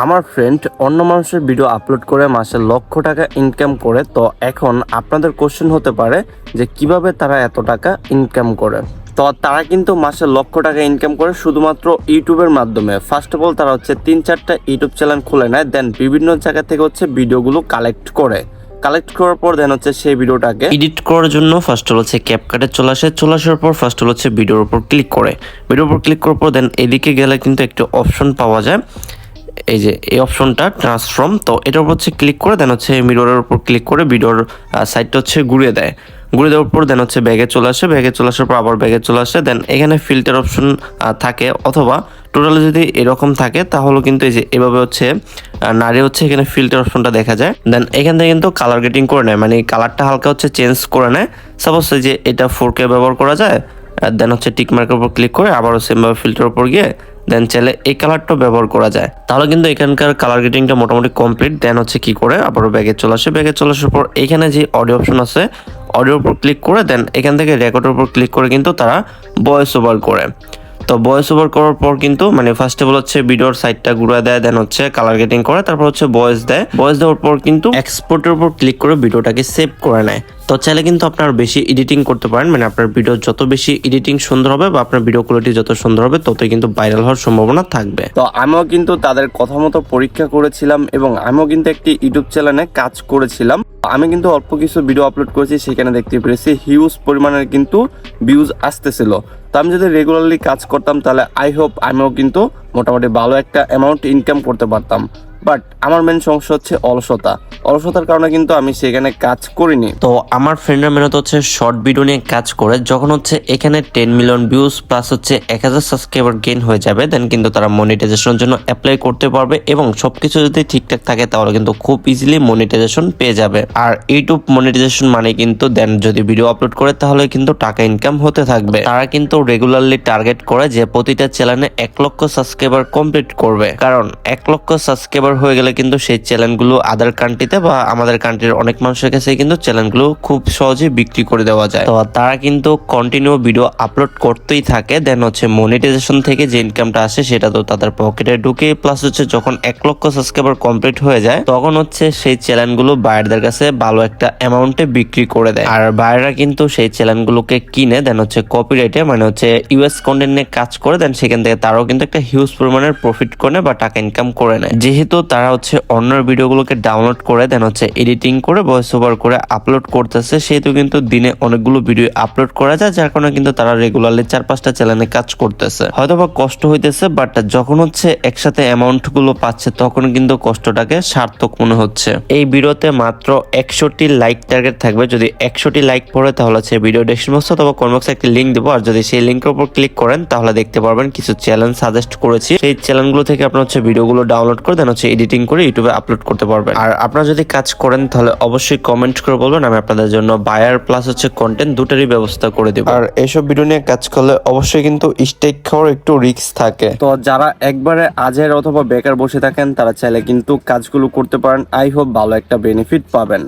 আমার ফ্রেন্ড অন্য মানুষের ভিডিও আপলোড করে মাসে লক্ষ টাকা ইনকাম করে, তো এখন আপনাদের কোশ্চেন হতে পারে যে কীভাবে তারা এত টাকা ইনকাম করে? তো তারা কিন্তু মাসে লক্ষ টাকা ইনকাম করে শুধুমাত্র ইউটিউবের মাধ্যমে। ফার্স্ট অফ অল তারা হচ্ছে তিন চারটা ইউটিউব চ্যানেল খুলে নেয় দেন বিভিন্ন জায়গা থেকে হচ্ছে ভিডিওগুলো কালেক্ট করে। কালেক্ট করার পর দেন হচ্ছে সেই ভিডিওটাকে এডিট করার জন্য ফার্স্ট হল হচ্ছে ক্যাপকাটে চলে আসে। চলে আসার পর ফার্স্ট হল হচ্ছে ভিডিওর উপর ক্লিক করে। ভিডিওর উপর ক্লিক করার পর দেন এদিকে গেলে কিন্তু একটি অপশন পাওয়া যায়। এই যে, এই অপশনটা ট্রান্সফর্ম তো এটার উপর হচ্ছে ক্লিক করে দেন হচ্ছে মিররের উপর ক্লিক করে ভিডিওর সাইডটা হচ্ছে ঘুরিয়ে দেয়। ঘুরিয়ে দেওয়ার পর দেন হচ্ছে ব্যাগে চলে আসে ব্যাগে চলে আসার পর আবার ব্যাগে চলে আসে দেন এখানে ফিল্টার অপশন থাকে। অথবা টোটালি যদি এরকম থাকে, তাহলে কিন্তু এই যে, এভাবে হচ্ছে নারী হচ্ছে এখানে ফিল্টার অপশনটা দেখা যায়। দেন এখান থেকে কিন্তু কালার গেটিং করে নেয় মানে কালারটা হালকা হচ্ছে চেঞ্জ করে নেয়। সাপোজ যে, এটা ফোর কে ব্যবহার করা যায় দেন হচ্ছে টিক মার্কের উপর ক্লিক করে আবারও সেমভাবে ফিল্টার উপর গিয়ে দেন চাইলে এই কালারটা ব্যবহার করা যায়। তাহলে কিন্তু এখানকার কালার গ্রেডিংটা মোটামুটি কমপ্লিট দেন হচ্ছে কি করে? আবারও ব্যাগে চলে আসে। ব্যাগে চলে আসার পর এখানে যে অডিও অপশন আছে অডিওর উপর ক্লিক করে দেন এখান থেকে রেকর্ডের উপর ক্লিক করে কিন্তু তারা ভয়েস ওভার করে। তো ভয়েস ওভার করার পর কিন্তু মানে ফার্স্ট অফ অল হচ্ছে ভিডিওর সাইডটা ঘুরে দেয় দেন হচ্ছে কালার গেটিং করে, তারপর হচ্ছে ভয়েস দেয়। ভয়েস দেওয়ার পর কিন্তু এক্সপোর্টের উপর ক্লিক করে ভিডিওটাকে সেভ করে নেয়। তো চাইলে কিন্তু আপনার বেশি এডিটিং করতে পারেন মানে আপনার ভিডিও যত বেশি এডিটিং সুন্দর হবে বা আপনার ভিডিও কোয়ালিটি যত সুন্দর হবে, ততই কিন্তু ভাইরাল হওয়ার সম্ভাবনা থাকবে। তো আমিও কিন্তু তাদের কথা মতো পরীক্ষা করেছিলাম এবং আমিও কিন্তু একটি ইউটিউব চ্যানেলে কাজ করেছিলাম। আমি কিন্তু অল্প কিছু ভিডিও আপলোড করেছি, সেখানে দেখতে পেরেছি হিউজ পরিমাণের কিন্তু ভিউজ আসতেছিল। তো আমি যদি রেগুলারলি কাজ করতাম, তাহলে আই হোপ আমিও কিন্তু মোটামুটি ভালো একটা অ্যামাউন্ট ইনকাম করতে পারতাম। বাট আমার মেন সমস্যা হচ্ছে অলসতা। অলসতার কারণে কিন্তু আমি সেখানে কাজ করিনি। তো আমার ফ্রেন্ডরা মেনত হচ্ছে শর্ট ভিডিও নিয়ে কাজ করে, যখন হচ্ছে এখানে টেন মিলিয়ন ভিউজ প্লাস হচ্ছে এক হাজার সাবস্ক্রাইবার গেইন হয়ে যাবে দেন কিন্তু তারা মনিটাইজেশনের জন্য অ্যাপ্লাই করতে পারবে এবং সবকিছু যদি ঠিকঠাক থাকে, তাহলে কিন্তু খুব ইজিলি মনিটাইজেশন পেয়ে যাবে। আর ইউটিউব মনিটাইজেশন মানে কিন্তু দেন যদি ভিডিও আপলোড করে, তাহলে কিন্তু টাকা ইনকাম হতে থাকবে। তারা কিন্তু রেগুলারলি টার্গেট করে যে প্রতিটা চ্যানেলে এক লক্ষ সাবস্ক্রাইবার কমপ্লিট করবে। কারণ এক লক্ষ সাবস্ক্রাইবার হয়ে গেলে কিন্তু সেই চ্যানেলগুলো আদার কান্ট্রিতে বা আমাদের কান্ট্রির অনেক মানুষের কাছে কিন্তু চ্যানেলগুলো খুব সহজে বিক্রি করে দেওয়া যায়। তো তারা কিন্তু কন্টিনিউ ভিডিও আপলোড করতেই থাকে দেন হচ্ছে মনিটাইজেশন থেকে যে ইনকামটা আসে সেটা তো তাদের পকেটে ঢুকে প্লাস হচ্ছে যখন এক লক্ষ সাবস্ক্রাইবার কমপ্লিট হয়ে যায়, তখন হচ্ছে সেই চ্যানেলগুলো বায়ারদের কাছে ভালো একটা অ্যামাউন্টে বিক্রি করে দেয়। আর বায়াররা কিন্তু সেই চ্যানেলগুলোকে কিনে দেন হচ্ছে কপিরাইটে মানে হচ্ছে ইউএস কন্টেন্ট নিয়ে কাজ করে দেন সেখান থেকে তারাও কিন্তু একটা হিউজ পরিমাণের প্রফিট করে বা টাকা ইনকাম করে নেয়। যেহেতু তারা হচ্ছে অন্যের ভিডিওগুলোকে ডাউনলোড করে দেন হচ্ছে এডিটিং করে ভয়েস ওভার করে আপলোড করতেছে। সেহেতু কিন্তু দিনে অনেকগুলো ভিডিও আপলোড করা যায়, যার কারণে কিন্তু তারা রেগুলারলি চার পাঁচটা চ্যানেলে কাজ করতেছে। হয়তো বা কষ্ট হইতেছে বাট যখন হচ্ছে একসাথে অ্যামাউন্টগুলো পাচ্ছে, তখন কিন্তু কষ্টটাকে সার্থক মনে হচ্ছে। এই ভিডিওতে মাত্র একশোটি লাইক টার্গেট থাকবে। যদি একশোটি লাইক পড়ে, তাহলে হচ্ছে ভিডিও ডেসক্রিপশন বক্সে অথবা কোন বক্সে একটি লিঙ্ক দেবো। আর যদি সেই লিঙ্কের উপর ক্লিক করেন, তাহলে দেখতে পারবেন কিছু চ্যানেল সাজেস্ট করেছি। সেই চ্যানেলগুলো থেকে আপনার হচ্ছে ভিডিওগুলো ডাউনলোড করে দেন হচ্ছে এডিটিং করে ইউটিউবে আপলোড করতে পারবেন। আর আপনারা যদি কাজ করেন তাহলে অবশ্যই কমেন্ট করে বলবেন আমি আপনাদের জন্য বায়ার প্লাস হচ্ছে কন্টেন্ট দুটারই ব্যবস্থা করে দেবো। আর এসব ভিডিও নিয়ে কাজ করলে অবশ্যই কিন্তু স্টেক খাওয়ার একটু রিস্ক থাকে। তো যারা একবারে আজের অথবা বেকার বসে থাকেন তারা চাইলে কিন্তু কাজগুলো করতে পারেন। আই হোপ ভালো একটা বেনিফিট পাবেন।